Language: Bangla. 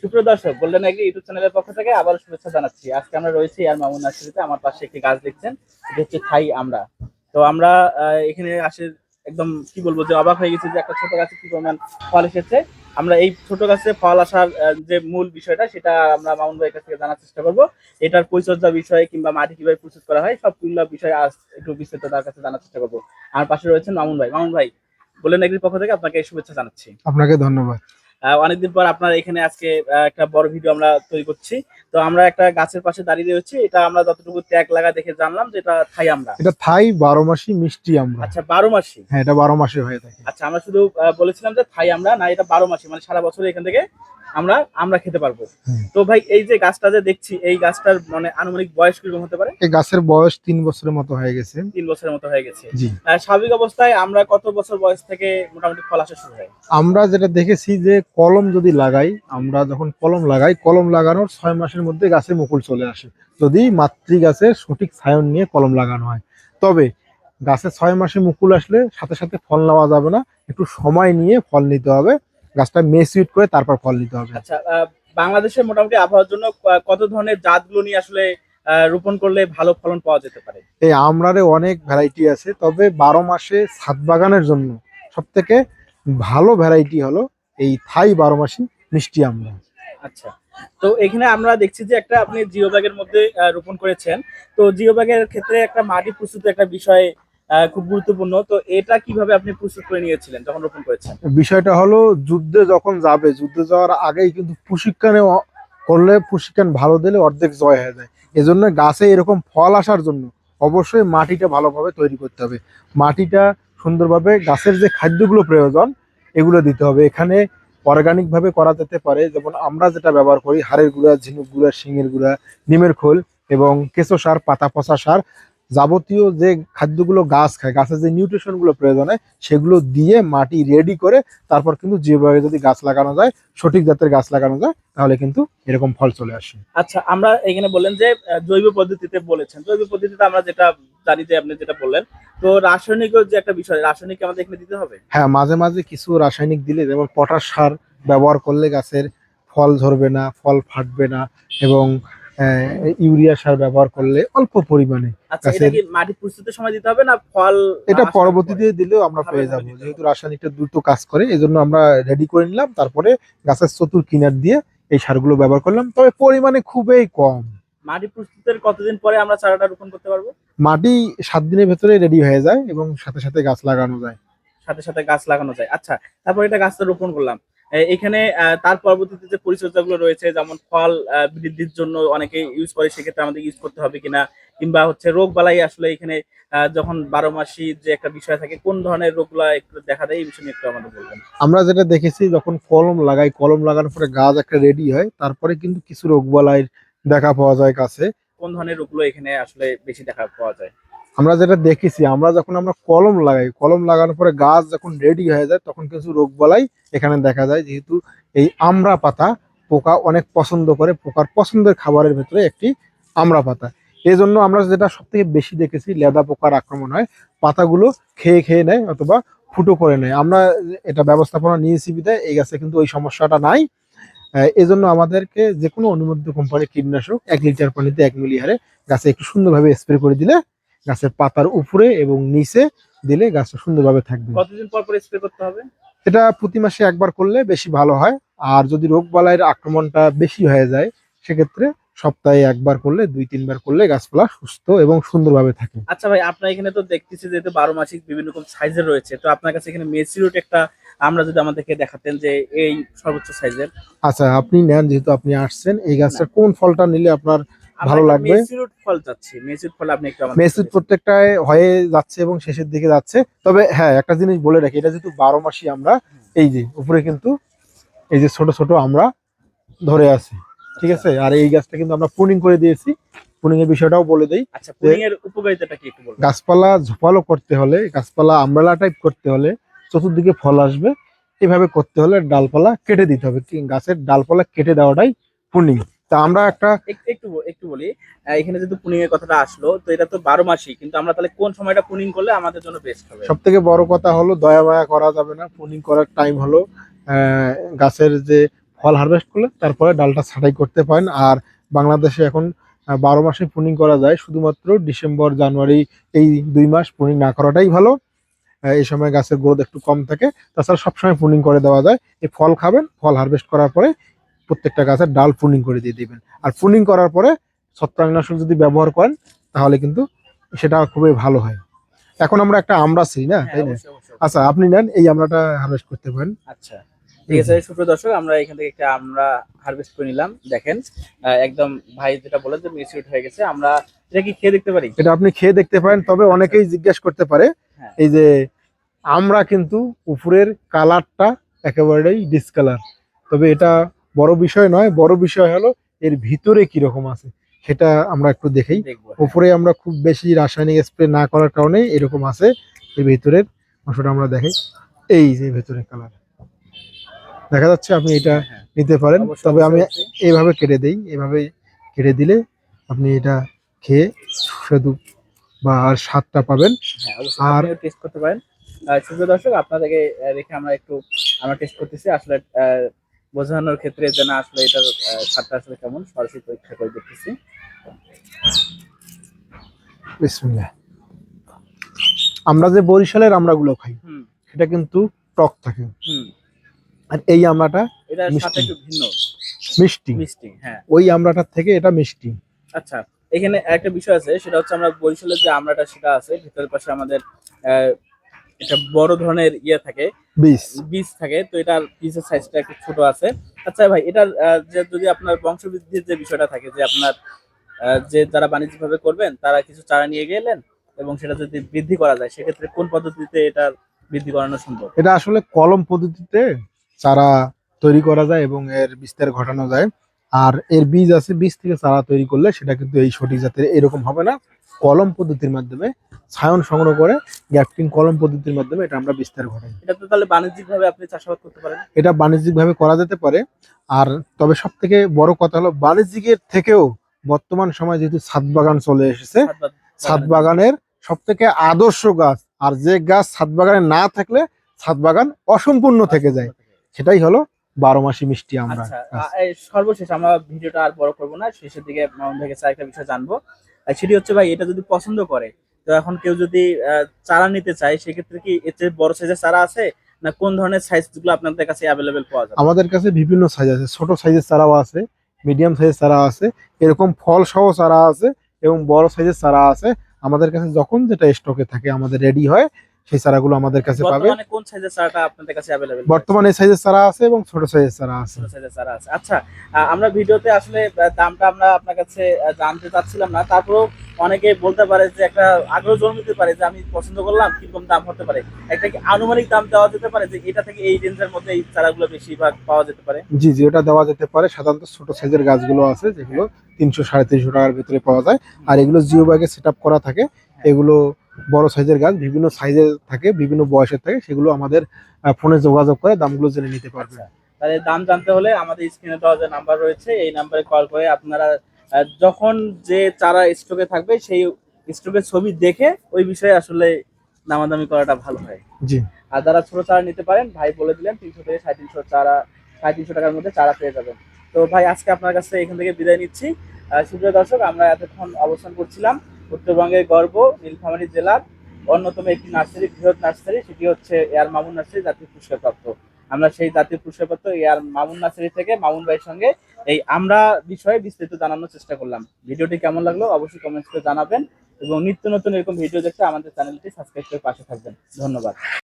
সুপ্রিয় দর্শক গোল্ডেন এগ্রি ইউটিউব চ্যানেলের পক্ষ থেকে আবার শুভেচ্ছা জানাচ্ছি। আজকে আমরা রয়েছি আর মামুন নার্সারিতে, আমার পাশে একটি গাছ দেখছেন, এটা হচ্ছে থাই আমরা। তো আমরা এখানে আসে একদম কি বলব, যে অবাক হয়ে গেছি যে একটা ছোট গাছে কি পরিমাণ ফল এসেছে। আমরা এই ছোট গাছে ফল আসার যে মূল বিষয়টা, সেটা আমরা মামুন ভাইয়ের কাছ থেকে জানার চেষ্টা করব। এটার পরিচর্যা বিষয়ে কিংবা মাটি কীভাবে প্রস্তুত করা হয়, সবগুলো বিষয়ে আজ একটু বিস্তারিত তার কাছে জানার চেষ্টা করব। আমার পাশে রয়েছেন মামুন ভাই। মামুন ভাই গোল্ডেন এগ্রির পক্ষ থেকে আপনাকে শুভেচ্ছা জানাচ্ছি। আপনাকে ধন্যবাদ। অনেকদিন পর আপনার এখানে আজকে একটা বড় ভিডিও আমরা তৈরি করছি। তো আমরা একটা গাছের পাশে দাঁড়িয়ে রয়েছি। এটা আমরা যতটুকু ট্যাগ লাগা দেখে জানলাম যে এটা থাই আমরা। এটা থাই বারো মাসি মিষ্টি আমরা। আচ্ছা বারো মাসি? হ্যাঁ এটা বারো মাসে হয়ে থাকে। আচ্ছা আমরা শুধু বলেছিলাম যে থাই আমরা না এটা বারো মাসি মানে সারা বছর এখান থেকে আমরা আমরা খেতে পারব। তো ভাই এই যে গাছটা যে দেখছি এই গাছটার মানে আনুমানিক বয়স কীরকম হতে পারে? এই গাছের বয়স তিন বছরের মতো হয়ে গেছে। তিন বছরের মতো হয়ে গেছে। স্বাভাবিক অবস্থায় আমরা কত বছর বয়স থেকে মোটামুটি ফল আসা শুরু হয়? আমরা যেটা দেখেছি যে কলম যদি লাগাই আমরা যখন কলম লাগাই কলম লাগানোর ছয় মাসের মধ্যে গাছে মুকুল চলে আসে। যদি মাতৃ গাছের সঠিক ছায়ন নিয়ে কলম লাগানো হয়। তবে গাছে ছয় মাসে মুকুল আসলে সাথে সাথে ফল নেওয়া যাবে না। একটু সময় নিয়ে ফল নিতে হবে। গাছটা মেসিউট করে তারপর ফল নিতে হবে। আচ্ছা বাংলাদেশের মোটামুটি আবহাওয়ার জন্য কত ধরনের জাতগুলো নিয়ে আসলে রোপণ করলে ভালো ফলন পাওয়া যেতে পারে? এই আমরারে অনেক ভ্যারাইটি আছে তবে বারো মাসে ছাদ বাগানের জন্য সব থেকে ভালো ভ্যারাইটি হলো এই থাই বারো মাসি মিষ্টি আমরা আচ্ছা। তো এখানে আমরা দেখছি যে একটা আপনি জিও ব্যাগের মধ্যে রোপণ করেছেন। তো জিও ব্যাগের ক্ষেত্রে একটা মাটি প্রস্তুত একটা বিষয় খুব গুরুত্বপূর্ণ। তো এটা কীভাবে আপনি প্রস্তুত করে নিয়েছিলেন যখন রোপণ করেছেন? বিষয়টা হলো যুদ্ধে যখন যাবে যুদ্ধে যাওয়ার আগেই কিন্তু প্রশিক্ষণে করলে প্রশিক্ষণ ভালো দিলে অর্ধেক জয় হয়ে যায়। এজন্য গাছে এরকম ফল আসার জন্য অবশ্যই মাটিটা ভালোভাবে তৈরি করতে হবে। মাটিটা সুন্দরভাবে গাছের যে খাদ্যগুলো প্রয়োজন এগুলো দিতে হবে। এখানে অর্গানিকভাবে করা যেতে পারে, যেমন আমরা যেটা ব্যবহার করি, হাড়ের গুঁড়া, ঝিনুক গুঁড়া, শিঙের গুঁড়া, নিমের খোল এবং কেঁচো সার, পাতা, পচা সার। যাবতীয় যে খাদ্যগুলো গাছ খায় গাছের যে নিউট্রিশনগুলো প্রয়োজন হয় সেগুলো দিয়ে মাটি রেডি করে তারপর কিন্তু যেভাবে যদি গাছ লাগানো যায় সঠিক জাতের গাছ লাগানো যায় তাহলে কিন্তু এরকম ফল চলে আসে। আচ্ছা আমরা এখানে বললেন যে জৈব পদ্ধতিতে বলেছেন। জৈব পদ্ধতিতে আমরা যেটা জানি যে আপনি যেটা বললেন। তো রাসায়নিক যে একটা বিষয় রাসায়নিক আমাদের এখানে দিতে হবে? হ্যাঁ মাঝে মাঝে কিছু রাসায়নিক দিলে যেমন পটাশ সার ব্যবহার করলে গাছের ফল ধরবে না ফল ফাটবে না এবং ইউরিয়া সার ব্যবহার করলে অল্প পরিমাণে আচ্ছা মাটি প্রস্তুতের সময় দিতে হবে না ফল এটা পরবর্তীতে দিলেও আমরা পেয়ে যাব যেহেতু রাসায়নিকটা দ্রুত কাজ করে এই জন্য আমরা রেডি করে নিলাম। তারপরে গাছের চতুর কিনার দিয়ে এই সারগুলো ব্যবহার করলাম। তবে পরিমাণে খুবই কম। মাটি প্রস্তুতের কতদিন পরে আমরা চারাটা রোপণ করতে পারব? মাটি সাত দিনের ভেতরে রেডি হয়ে যায় এবং সাথে সাথে গাছ লাগানো যায়। সাথে সাথে গাছ লাগানো যায়। আচ্ছা তারপর এটা গাছটা রোপণ করলাম। এখানে তার পরবর্তীতে যে পরিচর্যা গুলো রয়েছে যেমন ফল বৃদ্ধির জন্য অনেকে ইউজ করে সেক্ষেত্রে আমাদের ইউজ করতে হবে কিনা কিংবা হচ্ছে রোগ বালাই আসলে এখানে যখন বারো মাসি যে একটা বিষয় থাকে কোন ধরনের রোগগুলা একটু দেখা দেয় এই বিষয় নিয়ে একটু আমাদের বলবেন। আমরা যেটা দেখেছি যখন কলম লাগাই কলম লাগানোর পরে গাছ একটা রেডি হয় তারপরে কিন্তু কিছু রোগবালাই দেখা পাওয়া যায় গাছে কোন ধরনের রোগগুলো এখানে আসলে বেশি দেখা পাওয়া যায়? আমরা যেটা দেখেছি আমরা যখন আমরা কলম লাগাই কলম লাগানোর পরে গাছ যখন রেডি হয়ে যায় তখন কিছু রোগ বলাই এখানে দেখা যায় যেহেতু এই আমড়া পাতা পোকা অনেক পছন্দ করে পোকার পছন্দের খাবারের ভেতরে একটি আমড়া পাতা। এই জন্য আমরা যেটা সব থেকে বেশি দেখেছি লেদা পোকার আক্রমণ হয় পাতাগুলো খেয়ে খেয়ে নেয় অথবা ফুটো করে নেয়। আমরা এটা ব্যবস্থাপনা নিয়েছি বিধায় এই গাছে কিন্তু ওই সমস্যাটা নাই। আহ, এজন্য আমাদেরকে যে কোনো অনুমোদিত কোম্পানির কীটনাশক এক লিটার পানিতে এক মিলি হারে গাছে একটু সুন্দরভাবে স্প্রে করে দিলে গাছের পাতার উপরে এবং নিচে দিলে গাছটা সুন্দরভাবে থাকবে। কতদিন পর পর স্প্রে করতে হবে? এটা প্রতি মাসে একবার করলে বেশি ভালো হয়। আর যদি রোগ বালাইয়ের আক্রমণটা বেশি হয়ে যায় সেক্ষেত্রে সপ্তাহে একবার করলে দুই তিনবার করলে গাছপালা সুস্থ এবং সুন্দরভাবে থাকে। আচ্ছা ভাই আপনার এখানে তো দেখতেছি যেহেতু বারো মাসিক বিভিন্ন রকম সাইজের রয়েছে তো আপনার কাছে এখানে মেসিরুট একটা আমরা যদি আমাদেরকে দেখাতেন যে এই সর্বোচ্চ সাইজের আচ্ছা আপনি নেন যেহেতু আপনি আসছেন এই গাছটা কোন ফলটা নিলে আপনার ভালো লাগবে। মেসিরুট ফল চাচ্ছি। মেসিরুট ফল আপনি একটু আমাদের মেসুদ প্রত্যেকটায় হয়ে যাচ্ছে এবং শেষের দিকে যাচ্ছে। তবে হ্যাঁ একটা জিনিস বলে রাখি এটা যেহেতু বারো মাসই আমরা এই যে উপরে কিন্তু এই যে ছোট ছোট আমরা ধরে আছি। ঠিক আছে? আর এই গাছটা কিন্তু আমরা পুনিং করে দিয়েছি। প্রুনিং এর বিষয়টাও বলে দেই। আচ্ছা পুডিং এর উপকারিতাটা কি একটু বলবেন? গাছপালা ঝোপালো করতে হলে গাছপালা আমব্রেলা টাইপ করতে হলে চতুর্দিকে ফল আসবে। এভাবে করতে হলে ডালপালা কেটে দিতে হবে। গাছের ডালপালা কেটে দেওয়াটাই প্রুনিং তা আমরা একটা এক- একটু একটু বলি। এখানে যেহেতু পুনিং এর কথাটা আসলো তো এটা তো বারো মাসই কিন্তু আমরা তাহলে কোন সময়টা পুনিং করলে আমাদের জন্য বেস্ট হবে? সব থেকে বড় কথা হলো দয়া মায়া করা যাবে না। প্রুনিং করার টাইম হলো গাছের যে ফল হারভেস্ট করলে তারপরে ডালটা ছাঁটাই করতে পারেন। আর বাংলাদেশে এখন বারো মাসে পুনিং করা যায়। শুধুমাত্র ডিসেম্বর জানুয়ারি এই দুই মাস পুনিং না করাটাই ভালো। এই সময় গাছের গ্রোথ একটু কম থাকে। তাছাড়া সবসময় পুনিং করে দেওয়া যায়। এই ফল খাবেন ফল হারভেস্ট করার পরে প্রত্যেকটা গাছের ডাল প্রুনিং করে দিয়ে দিবেন। আর প্রুনিং করার পরে ছত্রাকনাশক যদি ব্যবহার করেন তাহলে কিন্তু সেটা খুবই ভালো হয়। এখন আমরা একটা আমরা ছিই না হ্যাঁ, তাই না। আচ্ছা আপনি নেন এই আমরাটা হারভেস্ট করতে পারেন। আচ্ছা ঠিক আছে সুপ্রিয় দর্শক আমরা এখান থেকে একটা আমরা হারভেস্ট করে নিলাম। দেখেন একদম ভাই যেটা বলে যে হয়ে গেছে আমরা এটা কি খেয়ে দেখতে পারি? এটা আপনি খেয়ে দেখতে পারেন তবে অনেকেই জিজ্ঞেস করতে পারে হ্যাঁ। এই যে আমরা কিন্তু উপরের কালারটা একেবারেই ডিসকালার তবে এটা বড় বিষয় নয় বড় বিষয় হলো এর ভিতরে কি রকম আছে সেটা আমরা একটু দেখেই হ্যাঁ। উপরে আমরা খুব বেশি রাসায়নিক স্প্রে না করার কারণে এরকম আছে এর ভিতরের অংশটা আমরা দেখাই এই যে ভেতরের কালার দেখা যাচ্ছে আপনি এটা হ্যাঁ, হ্যাঁ। নিতে পারেন তবে আমি। এইভাবে কেটে দেই এভাবে কেটে দিলে আপনি এটা খেয়ে সুস্বাদু বা আর স্বাদটা পাবেন আর- টেস্ট করতে পারেন সুপ্রিয় দর্শক আপনাদেরকে রেখে আমরা একটু আমরা টেস্ট করতেছি আসলে বোঝানোর ক্ষেত্রে যে না আসলে এটার স্বাদটা আসলে কেমন? সরাসরি পরীক্ষা করে দেখতেছি। বিসমিল্লাহ। আমরা যে বরিশালের আমড়াগুলো খাই সেটা কিন্তু টক থাকে। হুম। আর এই আমড়াটা। সাথে একটু ভিন্ন। মিষ্টি। মিষ্টি হ্যাঁ। ওই আমড়াটার থেকে এটা মিষ্টি। আচ্ছা এখানে একটা বিষয় আছে সেটা হচ্ছে আমরা বরিশালের যে আমরাটা সেটা আছে ভিতরের পাশে আমাদের একটা বড় ধরনের ইয়ে থাকে। বীজ। বীজ থাকে তো এটার বীজের সাইজটা একটু ছোট আছে। আচ্ছা ভাই এটার যে যদি আপনার বংশবৃদ্ধির যে বিষয়টা থাকে যে আপনার যে যারা বাণিজ্যিকভাবে করবেন তারা কিছু চারা নিয়ে গেলেন এবং সেটা যদি বৃদ্ধি করা যায় সেক্ষেত্রে কোন পদ্ধতিতে এটার বৃদ্ধি করানো সম্ভব? এটা আসলে কলম পদ্ধতিতে চারা তৈরি করা যায় এবং এর বিস্তার ঘটানো যায়। আর এর বীজ আছে বীজ থেকে চারা তৈরি করলে সেটা কিন্তু এই সঠিক জাতের এরকম হবে না। কলম পদ্ধতির মাধ্যমে ছায়ন সংগ্রহ করে গ্যাপটিং কলম পদ্ধতির মাধ্যমে এটা আমরা বিস্তার ঘটাই। এটা তো তাহলে বাণিজ্যিকভাবে আপনি চাষাবাদ করতে পারেন। এটা বাণিজ্যিকভাবে করা যেতে পারে। আর তবে সব থেকে বড় কথা হলো বাণিজ্যিকের থেকেও বর্তমান সময় যেহেতু ছাদ বাগান চলে এসেছে ছাদ ছাদ বাগানের সব থেকে আদর্শ গাছ আর যে গাছ ছাদ বাগানে না থাকলে ছাদ বাগান অসম্পূর্ণ থেকে যায়। সেটাই হলো বারো মাসি মিষ্টি আমরা আচ্ছা আ- এই সর্বশেষ আমরা ভিডিওটা আর বড় করব না শেষের দিকে মামুন ভাই কাছে একটা বিষয় জানব। সেটি হচ্ছে ভাই এটা যদি পছন্দ করে তো এখন কেউ যদি চারা নিতে চায় সেক্ষেত্রে কি এর চেয়ে বড় সাইজের চারা আছে? না কোন ধরনের সাইজগুলো আপনাদের কাছে অ্যাভেলেবেল পাওয়া যাবে? আমাদের কাছে বিভিন্ন সাইজ আছে ছোট সাইজের চারাও আছে মিডিয়াম সাইজের চারা আছে এরকম ফল সহ চারা আছে এবং বড় সাইজের চারা আছে। আমাদের কাছে যখন যেটা স্টকে থাকে আমাদের রেডি হয় সেই চারাগুলো আমাদের কাছে পাবে। কোন সাইজের চারাটা আপনাদের কাছে অ্যাভেলেবেল বর্তমানে এই সাইজের চারা আছে এবং ছোট সাইজের চারা আছে। ছোট সাইজের চারা আছে। আচ্ছা আমরা ভিডিওতে আসলে দামটা আমরা আপনার কাছে জানতে চাচ্ছিলাম না। তারপরেও অনেকে বলতে পারে যে একটা আগ্রহ জন্মিতে পারে যে আমি পছন্দ করলাম কীরকম দাম হতে পারে? একটা কি আনুমানিক দাম দেওয়া যেতে পারে যে এটা থেকে এই রেঞ্জের মধ্যে এই চারাগুলো বেশিরভাগ পাওয়া যেতে পারে? জি জি ওটা দেওয়া যেতে পারে। সাধারণত ছোট সাইজের গাছগুলো আছে যেগুলো তিনশো সাড়ে তিনশো টাকার ভিতরে পাওয়া যায়। আর এগুলো জিও ব্যাগে সেট করা থাকে। এগুলো বড় সাইজের গাছ বিভিন্ন সাইজের থাকে বিভিন্ন বয়সের থাকে সেগুলো আমাদের ফোনে যোগাযোগ করে দামগুলো জেনে নিতে পারবে। তাহলে দাম জানতে হলে আমাদের স্ক্রিনে দেওয়া যে নাম্বার রয়েছে এই নাম্বারে কল করে আপনারা যখন যে চারা স্টকে থাকবে সেই স্টকের ছবি দেখে ওই বিষয়ে আসলে দামাদামি করাটা ভালো হয়। জি। আর যারা ছোট চারা নিতে পারেন ভাই বলে দিলেন তিনশো থেকে সাড়ে তিনশো চারা সাড়ে তিনশো টাকার মধ্যে চারা পেয়ে যাবেন। তো ভাই আজকে আপনার কাছে এখান থেকে বিদায় নিচ্ছি। সুপ্রিয় দর্শক আমরা এতক্ষণ অবস্থান করছিলাম। উত্তরবঙ্গের গর্ব নীলফামারী জেলার অন্যতম একটি নার্সারি, বৃহৎ নার্সারি, সেটি হচ্ছে এয়ার মামুন নার্সারি জাতীয় পুরস্কারপ্রাপ্ত আমরা সেই জাতীয় পুরস্কারপ্রাপ্ত এয়ার মামুন নার্সারি থেকে মামুন ভাইয়ের সঙ্গে এই আমরা বিষয়ে বিস্তারিত জানানোর চেষ্টা করলাম। ভিডিওটি কেমন লাগল অবশ্যই কমেন্টস করে জানাবেন এবং নিত্য নতুন এরকম ভিডিও দেখতে আমাদের চ্যানেলটি সাবস্ক্রাইব করে পাশে থাকবেন। ধন্যবাদ।